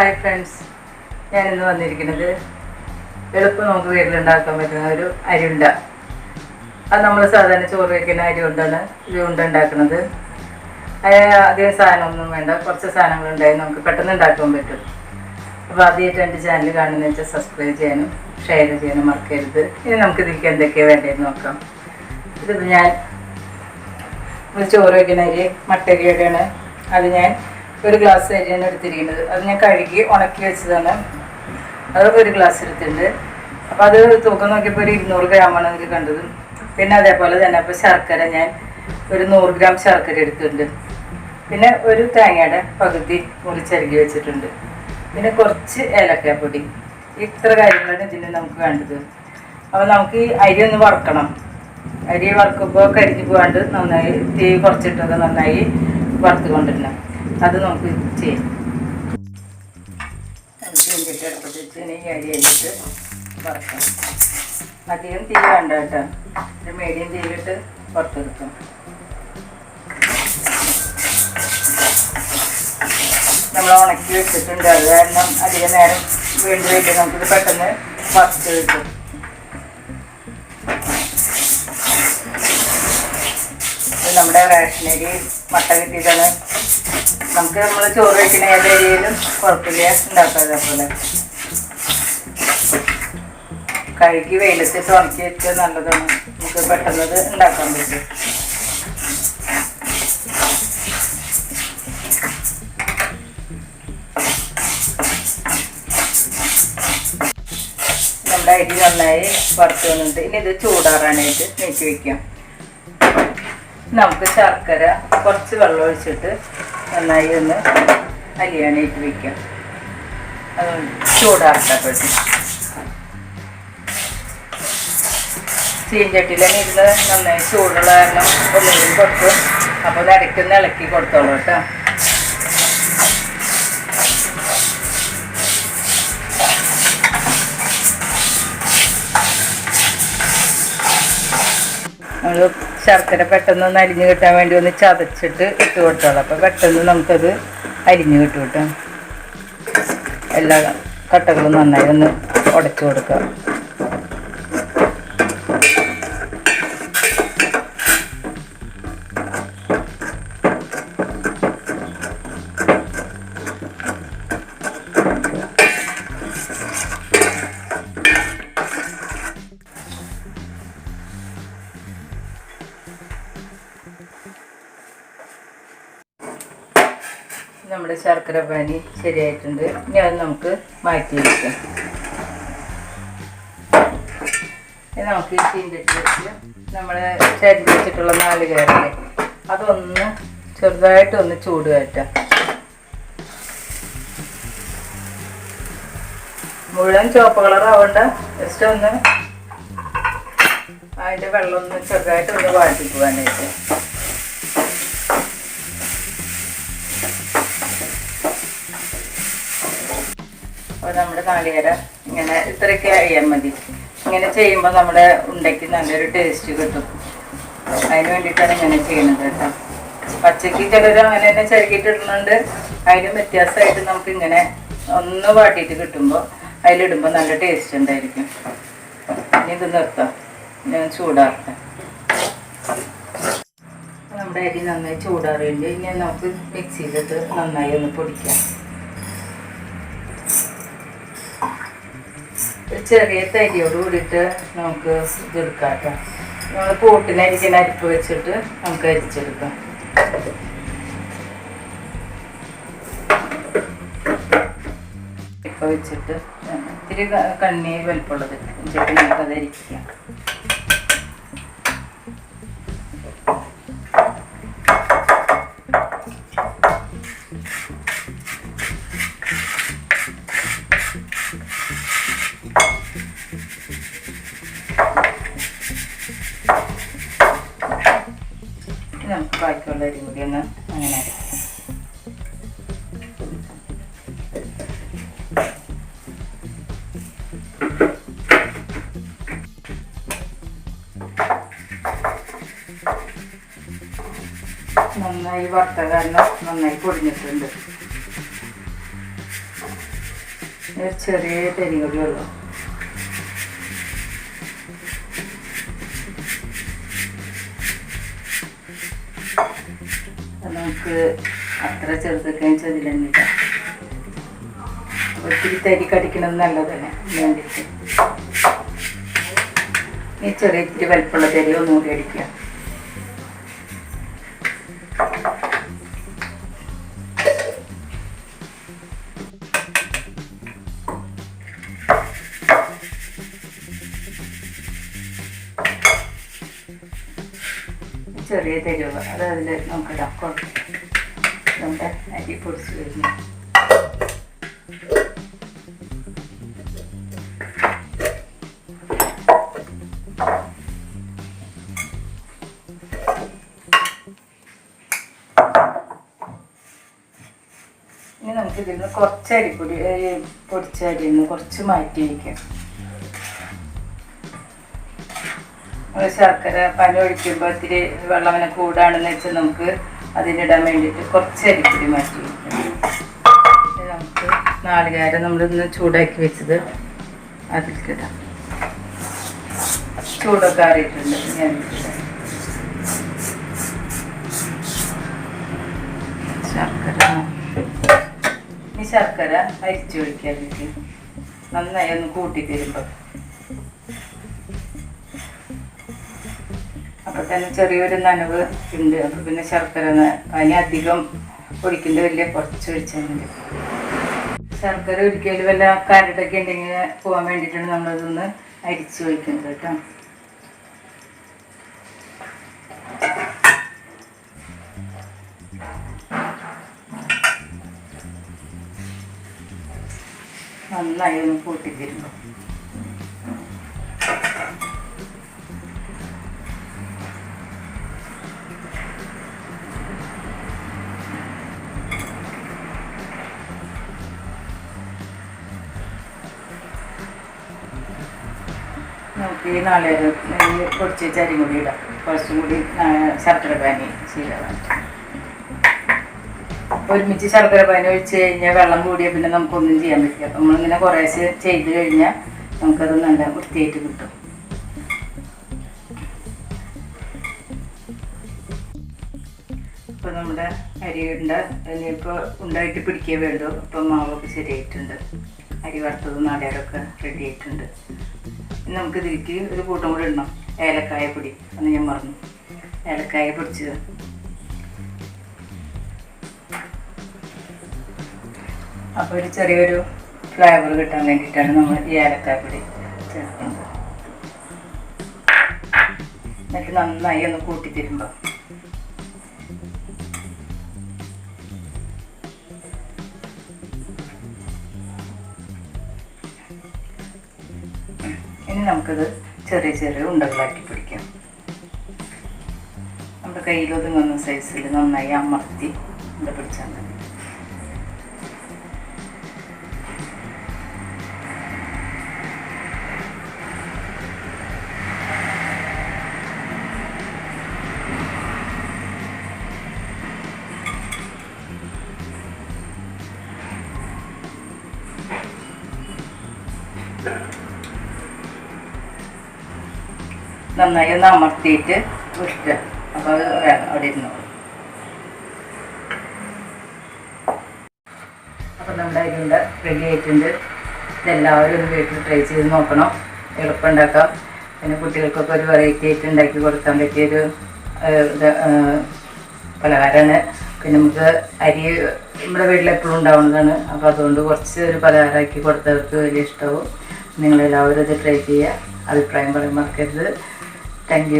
Hi friends ഞാനിന്ന് വന്നിരിക്കുന്നത് എളുപ്പം നമുക്ക് വീട്ടിലുണ്ടാക്കാൻ പറ്റുന്ന ഒരു അരിയുണ്ട. അത് നമ്മൾ സാധാരണ ചോറ് വയ്ക്കുന്ന അരി കൊണ്ടാണ് ഇത് ഉണ്ട ഉണ്ടാക്കുന്നത്. അധികം സാധനമൊന്നും വേണ്ട. കുറച്ച് സാധനങ്ങൾ ഉണ്ടായി നമുക്ക് പെട്ടെന്ന് ഉണ്ടാക്കാൻ പറ്റും. അപ്പോൾ ആദ്യമായിട്ട് എന്റെ ചാനൽ കാണുന്ന വെച്ചാൽ സബ്സ്ക്രൈബ് ചെയ്യാനും ഷെയർ ചെയ്യാനും മറക്കരുത്. ഇനി നമുക്ക് ഇതിലേക്ക് എന്തൊക്കെയാണ് വേണ്ടതെന്ന് നോക്കാം. ഇതിപ്പോൾ ഞാൻ ചോറ് വയ്ക്കുന്ന അരി മട്ടരിയുടെയാണ്. അത് ഞാൻ ഒരു ഗ്ലാസ് അരിയാണ് എടുത്തിരിക്കുന്നത്. അത് ഞാൻ കഴുകി ഉണക്കി വെച്ചതാണ്. അത് ഒരു ഗ്ലാസ് എടുത്തിട്ടുണ്ട്. അപ്പോൾ അത് തൂക്കം നോക്കിയപ്പോൾ ഒരു ഇരുന്നൂറ് ഗ്രാമാണ് അതിൽ കണ്ടത്. പിന്നെ അതേപോലെ തന്നെ അപ്പോൾ ശർക്കര ഞാൻ ഒരു നൂറ് ഗ്രാം ശർക്കര എടുത്തിട്ടുണ്ട്. പിന്നെ ഒരു തേങ്ങയുടെ പകുതി മുറിച്ചരുകി വെച്ചിട്ടുണ്ട്. പിന്നെ കുറച്ച് ഏലക്കാപ്പൊടി. ഇത്ര കാര്യങ്ങളാണ് ഇതിന് നമുക്ക് വേണ്ടത്. അപ്പോൾ നമുക്ക് ഈ അരി ഒന്ന് വറുക്കണം. അരി വറക്കുമ്പോൾ കരിഞ്ഞു പോകാണ്ട് നന്നായി തീ കുറച്ചിട്ടൊക്കെ നന്നായി വറുത്ത് കൊണ്ടിരണം അത് നമുക്ക് ചെയ്യാം. ചീഞ്ചട്ടി അടുപ്പത്ത് വെച്ച് ഇനി ഈ അരി അരിയിട്ട് വറുക്കാം അധികം തീ വേണ്ട കേട്ടോ. ഒരു മീഡിയം തീയിലിട്ട് പുറത്തെടുക്കും നമ്മൾ ഉണക്കി വെച്ചിട്ടുണ്ട്. അത് കാരണം അധിക നേരം വീണ്ടും വീട്ടിൽ നമുക്കിത് പെട്ടെന്ന് വറുത്ത് കിട്ടും. നമ്മുടെ റേഷനരി മട്ട കിട്ടിയതാണ് നമുക്ക് നമ്മൾ ചോറ് വയ്ക്കുന്ന ഏത് അരിയിലും കുഴപ്പമില്ല. ഉണ്ടാക്കാതെ പോലെ. കഴുകി വെയിലത്തിട്ട് ഉണക്കി വെച്ചാൽ നല്ലതാണ്. നമുക്ക് പെട്ടെന്ന് ഉണ്ടാക്കാൻ പറ്റും. നമ്മുടെ അരി നന്നായി വറുത്ത് വന്നിട്ട് ഇനി ഇത് ചൂടാറാനായിട്ട് നീക്കി വയ്ക്കാം നമുക്ക് ശർക്കര കുറച്ച് വെള്ളം ഒഴിച്ചിട്ട് നന്നായി ഒന്ന് അലിയാനായിട്ട് വയ്ക്കാം അത് ഇരുന്ന് നന്നായി ചൂടുള്ള കാരണം ഒന്നുകൂടി കൊടുക്കും അപ്പോൾ അത് ഇളക്കി കൊടുത്തോളൂ കേട്ടോ. നമ്മൾ ശർക്കര പെട്ടെന്ന് അരിഞ്ഞ് കിട്ടാൻ വേണ്ടി ഒന്ന് ചതച്ചിട്ട് ഇട്ട് കൊടുത്തോളാം. അപ്പോൾ പെട്ടെന്ന് നമുക്കത് അരിഞ്ഞ് കിട്ടും കേട്ടോ. എല്ലാ കട്ടകളും നന്നായി ഒന്ന് ഉടച്ചു കൊടുക്കുക ശർക്കര പാനി ശരിയായിട്ടുണ്ട്. ഇനി അത് നമുക്ക് മാറ്റി വയ്ക്കാം ഇനി നമുക്ക് ഈ ചീഞ്ചട്ടി നമ്മൾ ചരി വെച്ചിട്ടുള്ള നാല് കയറില്ലേ അതൊന്ന് ചെറുതായിട്ട് ഒന്ന് ചൂട് കയറ്റാം മുഴുവൻ ചുവപ്പ് ആവണ്ട. ജസ്റ്റ് ഒന്ന് അതിന്റെ വെള്ളം ഒന്ന് ചെറുതായിട്ട് ഒന്ന് വാട്ടി നമ്മുടെ നാളികേര ഇങ്ങനെ ഇത്രയൊക്കെ അറിയാൻ മതി. ഇങ്ങനെ ചെയ്യുമ്പോൾ നമ്മുടെ ഉണ്ടയ്ക്ക് നല്ലൊരു ടേസ്റ്റ് കിട്ടും. അതിന് വേണ്ടിയിട്ടാണ് ഇങ്ങനെ ചെയ്യുന്നത് കേട്ടോ. പച്ചക്ക് ചിലർ അങ്ങനെ തന്നെ ചരുക്കിയിട്ടിടുന്നുണ്ട് അതിനും വ്യത്യാസമായിട്ട് നമുക്ക് ഇങ്ങനെ ഒന്ന് വാട്ടിയിട്ട് കിട്ടുമ്പോൾ അതിലിടുമ്പോൾ നല്ല ടേസ്റ്റ് ഉണ്ടായിരിക്കും. ഇനി ഇത് നിർത്താം. ഞാൻ ചൂടാക്കാം നമ്മുടെ അരി നന്നായി ചൂടാറുണ്ട് ഇനി നമുക്ക് മിക്സിയിലിട്ട് നന്നായി ഒന്ന് പൊടിക്കാം. ചെറിയ തരിയോട് കൂടിയിട്ട് നമുക്ക് ഇതെടുക്കാം കേട്ടോ. നമ്മൾ കൂട്ടിനരിക്കുന്ന അരിപ്പ് വെച്ചിട്ട് നമുക്ക് അരിച്ചെടുക്കാം. ഇപ്പം വെച്ചിട്ട് ഇത്തിരി കണ്ണി വലിപ്പമുള്ളത്. എന്നിട്ട് നമുക്കത് അരിക്കാം നമുക്ക് ബാക്കിയുള്ള അരി കൂടി ഒന്ന് അങ്ങനെ നന്നായി വറുത്ത കാരണം നന്നായി പൊടിഞ്ഞിട്ടുണ്ട്. ചെറിയ തരികളേ ഉള്ളു. നമുക്ക് അത്ര ചെറുതൊക്കെ ചെതിലെന്നില്ല ഒത്തിരി തരി കടിക്കണത് നല്ലതന്നെ വേണ്ടിയിട്ട്. ഈ ചെറിയ ഇത്തിരി വലിപ്പമുള്ള തരി ഒന്നുകൂടി അടിക്കുക. ചെറിയ തെരുവ്. അത് അതിൽ നമുക്ക് കുഴപ്പമില്ല നമ്മുടെ അരി പൊടിച്ച് കഴിഞ്ഞു ഇനി നമുക്ക് ഇതിൽ നിന്ന് കുറച്ച് അരിപ്പൊടി പൊടിച്ച അരിയിൽ നിന്ന് കുറച്ച് മാറ്റി വയ്ക്കാം ശർക്കര പനി ഒഴിക്കുമ്പോൾ ഇത്തിരി വെള്ളം അങ്ങനെ കൂടാണെന്ന് വെച്ചാൽ നമുക്ക് അതിനിടാൻ വേണ്ടിയിട്ട് കുറച്ച് അരിപ്പൊടി മാറ്റി നമുക്ക് നാളികേരം നമ്മളിന്ന് ചൂടാക്കി വെച്ചത് അതിൽക്കിടാം ചൂടൊക്കെ ഇനി അതിൽക്കിടാം ശർക്കര. ഈ ശർക്കര അരിച്ചു ഒഴിക്കാൻ നന്നായി ഒന്ന് കൂട്ടി തരുമ്പോൾ അപ്പൊ തന്നെ ചെറിയൊരു നനവ് ഉണ്ട്. അപ്പോൾ പിന്നെ ശർക്കര അതിന് അധികം ഒഴിക്കേണ്ട വലിയ കുറച്ച് ഒഴിച്ചാൽ മതി ശർക്കര ഒരിക്കലും വല്ല കരടൊക്കെ ഉണ്ടെങ്കിൽ പോകാൻ വേണ്ടിയിട്ടാണ് നമ്മളതൊന്ന് അരിച്ച് ഒഴിക്കുന്നത് കേട്ടോ. നന്നായി ഒന്ന് കൂട്ടി ഈ നാളെ കുറച്ച് അരി കൂടി ഇടാം. കുറച്ചും കൂടി ശർക്കര പാനി ശീലമാണ് ഒരുമിച്ച് ശർക്കര പാനി ഒഴിച്ച് കഴിഞ്ഞാൽ വെള്ളം കൂടിയാൽ പിന്നെ നമുക്കൊന്നും ചെയ്യാൻ പറ്റില്ല. അപ്പം നമ്മളിങ്ങനെ കുറേശ്ശെ ചെയ്ത് കഴിഞ്ഞാൽ നമുക്കത് നല്ല വൃത്തിയായിട്ട് കിട്ടും. ഇപ്പം നമ്മുടെ അരി ഉണ്ട്. ഇനിയിപ്പോൾ ഉണ്ടായിട്ട് പിടിക്കേ വേണ്ടു. ഇപ്പം മാവൊക്കെ ശരിയായിട്ടുണ്ട്. അരി വറുത്തതും നാടേരൊക്കെ റെഡി ആയിട്ടുണ്ട്. നമുക്ക് ഇതിലേക്ക് ഒരു കൂട്ടം കൂടി ഇടണം. ഏലക്കായ പൊടി. അന്ന് ഞാൻ മറന്നു. ഏലക്കായ പൊടിച്ചത്. അപ്പോൾ ഒരു ചെറിയൊരു ഫ്ലേവർ കിട്ടാൻ വേണ്ടിയിട്ടാണ് നമ്മൾ ഈ ഏലക്കായ പൊടി ചേർക്കുന്നത്. എന്നിട്ട് നന്നായി ഒന്ന് കൂട്ടി തരുമ്പോൾ ഇനി നമുക്കത് ചെറിയ ചെറിയ ഉണ്ടകളാക്കി പിടിക്കാം. നമ്മുടെ കയ്യിൽ ഒതുങ്ങുന്ന സൈസിൽ നന്നായി അമർത്തി ഉണ്ട പിടിച്ചാൽ മതി. നന്നായി ഒന്ന് അമർത്തിയിട്ട് വിട്ട് അപ്പോൾ അത് അവിടെ ഇരുന്നു അപ്പം നമ്മുടെ അരിയുണ്ട റെഡി ആയിട്ടുണ്ട്. ഇതെല്ലാവരും വീട്ടിൽ ട്രൈ ചെയ്ത് നോക്കണം. എളുപ്പം ഉണ്ടാക്കാം പിന്നെ കുട്ടികൾക്കൊക്കെ ഒരു വെറൈറ്റി ആയിട്ട് ഉണ്ടാക്കി കൊടുക്കാൻ പറ്റിയൊരു പലഹാരമാണ്. പിന്നെ നമുക്ക് അരി നമ്മുടെ വീട്ടിൽ എപ്പോഴും ഉണ്ടാവുന്നതാണ്. അപ്പോൾ അതുകൊണ്ട് കുറച്ച് ഒരു പലഹാരമാക്കി കൊടുത്തവർക്ക് വലിയ ഇഷ്ടമാവും. നിങ്ങളെല്ലാവരും ഇത് ട്രൈ ചെയ്യുക. അഭിപ്രായം പറയാൻ മറക്കരുത്. താങ്ക്